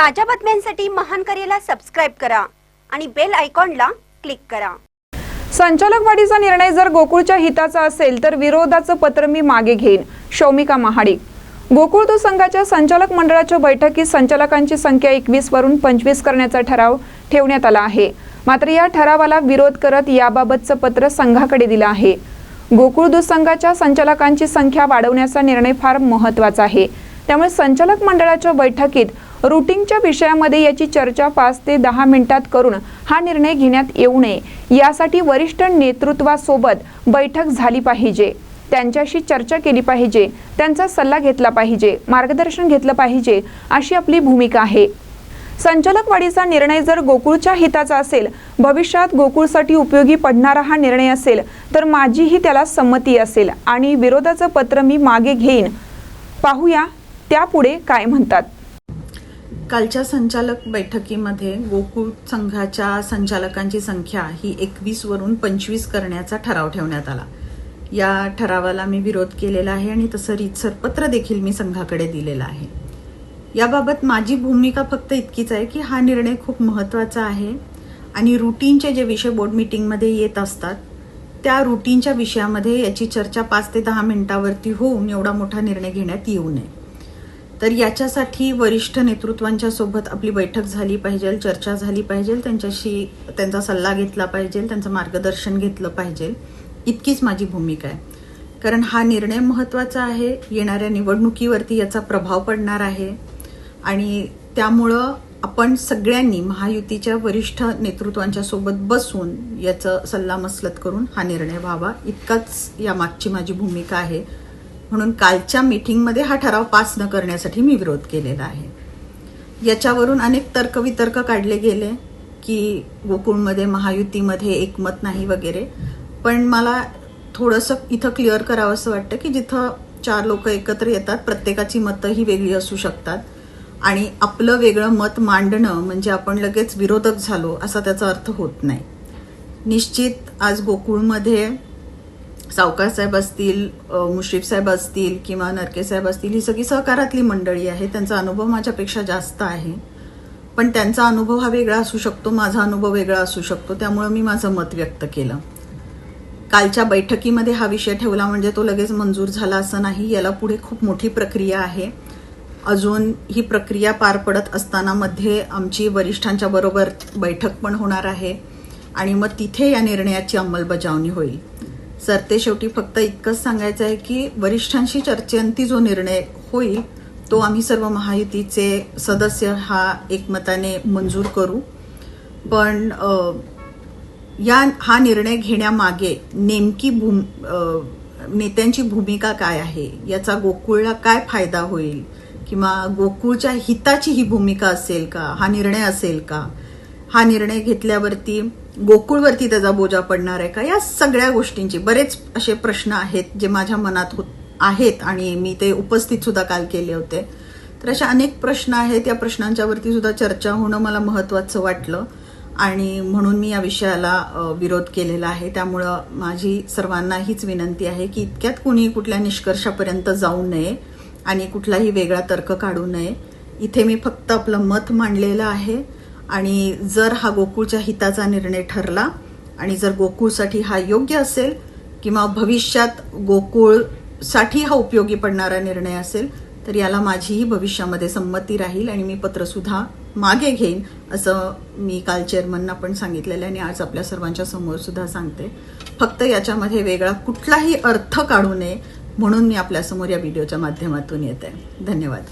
ताज्या बातम्यांसाठी महान करेला सबस्क्राईब करा आणि बेल आयकॉनला क्लिक करा. संचालकवाढीचा निर्णय जर गोकुळच्या हिताचा असेल तर विरोधाचं पत्र मी मागे घेईन. शौमिका महाडिक. गोकुळ दूध संघाच्या संचालक मंडळाच्या बैठकीत संचालकांची संख्या एकवीस वरून पंचवीस करण्याचा ठराव ठेवण्यात आला आहे. मात्र या ठरावाला विरोध करत याबाबतचं पत्र संघाकडे दिलं आहे. गोकुळ दूध संघाच्या संचालकांची संख्या वाढवण्याचा निर्णय फार महत्त्वाचा आहे. त्यामुळे संचालक मंडळाच्या बैठकीत रुटीनच्या विषयामध्ये याची चर्चा पाच ते दहा मिनिटात करून हा निर्णय घेण्यात येऊ नये. यासाठी वरिष्ठ नेतृत्वासोबत बैठक झाली पाहिजे. त्यांच्याशी चर्चा केली पाहिजे. त्यांचा सल्ला घेतला पाहिजे. मार्गदर्शन घेतलं पाहिजे अशी आपली भूमिका आहे. संचालक वाढीचा निर्णय जर गोकुळच्या हिताचा असेल भविष्यात गोकुळसाठी उपयोगी पडणारा हा निर्णय असेल तर माझीही त्याला संमती असेल आणि विरोधाचं पत्र मी मागे घेईन. पाहूया त्यापुढे काय म्हणतात. कालच्या संचालक बैठकीमध्ये गोकुळ संघाच्या संचालकांची संख्या ही एकवीस वरून पंचवीस करण्याचा ठराव ठेवण्यात आला. या ठरावाला मी विरोध केलेला आहे आणि तसं रीतसर पत्र देखील मी संघाकडे दिलेलं आहे. याबाबत माझी भूमिका फक्त इतकीच आहे की हा निर्णय खूप महत्त्वाचा आहे आणि रुटीनचे जे विषय बोर्ड मीटिंगमध्ये येत असतात त्या रुटीनच्या विषयामध्ये याची चर्चा पाच ते दहा मिनिटावरती होऊन एवढा मोठा निर्णय घेण्यात येऊ नये. तर याच्यासाठी वरिष्ठ नेतृत्वांच्या सोबत आपली बैठक झाली पाहिजे चर्चा झाली पाहिजे त्यांच्याशी त्यांचा सल्ला घेतला पाहिजे त्यांचं मार्गदर्शन घेतलं पाहिजे. इतकीच माझी भूमिका आहे. कारण हा निर्णय महत्त्वाचा आहे. येणाऱ्या निवडणुकीवरती याचा प्रभाव पडणार आहे. आणि त्यामुळं आपण सगळ्यांनी महायुतीच्या वरिष्ठ नेतृत्वांच्या सोबत बसून याचं सल्लामसलत करून हा निर्णय व्हावा. इतकाच या मागची माझी भूमिका आहे. म्हणून कालच्या मीटिंगमध्ये हा ठराव पास न करण्यासाठी मी विरोध केलेला आहे. याच्यावरून अनेक तर्कवितर्क काढले गेले की गोकुळमध्ये महायुतीमध्ये एकमत नाही वगैरे. पण मला थोडंसं इथं क्लिअर करावं असं वाटतं की जिथं चार लोक एकत्र येतात प्रत्येकाची मतं ही वेगळी असू शकतात. आणि आपलं वेगळं मत मांडणं म्हणजे आपण लगेच विरोधक झालो असा त्याचा अर्थ होत नाही. निश्चित आज गोकुळमध्ये सावकार साहेब असतील मुश्रीफ साहेब असतील किंवा नरके साहेब असतील ही सगळी सहकारातली मंडळी आहे त्यांचा अनुभव माझ्यापेक्षा जास्त आहे. पण त्यांचा अनुभव हा वेगळा असू शकतो माझा अनुभव वेगळा असू शकतो त्यामुळं मी माझं मत व्यक्त केलं. कालच्या बैठकीमध्ये हा विषय ठेवला म्हणजे तो लगेच मंजूर झाला असं नाही याला पुढे खूप मोठी प्रक्रिया आहे. अजून ही प्रक्रिया पार पडत असताना मध्ये आमची वरिष्ठांच्या बरोबर बैठक पण होणार आहे आणि मग तिथे या निर्णयाची अंमलबजावणी होईल. सरतेशेवटी फक्त इतकंच सांगायचं आहे की वरिष्ठांशी चर्चेअंती जो निर्णय होईल तो आम्ही सर्व महायुतीचे सदस्य हा एकमताने मंजूर करू. पण या हा निर्णय घेण्यामागे नेमकी भूम नेत्यांची भूमिका काय आहे याचा गोकुळला काय फायदा होईल? किंवा गोकुळच्या हिताची ही भूमिका असेल का? हा निर्णय असेल का? हा निर्णय घेतल्यावरती गोकुळवरती त्याचा बोजा पडणार आहे का? या सगळ्या गोष्टींची बरेच असे प्रश्न आहेत जे माझ्या मनात होत आहेत आणि मी ते उपस्थित सुद्धा काल केले होते. तर अशा अनेक प्रश्न आहेत. या प्रश्नांच्यावरती सुद्धा चर्चा होणं मला महत्वाचं वाटलं आणि म्हणून मी या विषयाला विरोध केलेला आहे. त्यामुळं माझी सर्वांना हीच विनंती आहे की इतक्यात कुणी कुठल्या निष्कर्षापर्यंत जाऊ नये आणि कुठलाही वेगळा तर्क काढू नये. इथे मी फक्त आपलं मत मांडलेलं आहे. आणि जर हा गोकुळच्या हिताचा निर्णय ठरला आणि जर गोकुळसाठी हा योग्य असेल किंवा भविष्यात गोकुळसाठी हा उपयोगी पडणारा निर्णय असेल तर याला माझीही भविष्यामध्ये संमती राहील आणि मी पत्रसुद्धा मागे घेईन असं मी काल चेअरमनना पण सांगितलेलं आहे आणि आज आपल्या सर्वांच्या समोरसुद्धा सांगते. फक्त याच्यामध्ये वेगळा कुठलाही अर्थ काढू नये म्हणून मी आपल्यासमोर या व्हिडिओच्या माध्यमातून येते. धन्यवाद.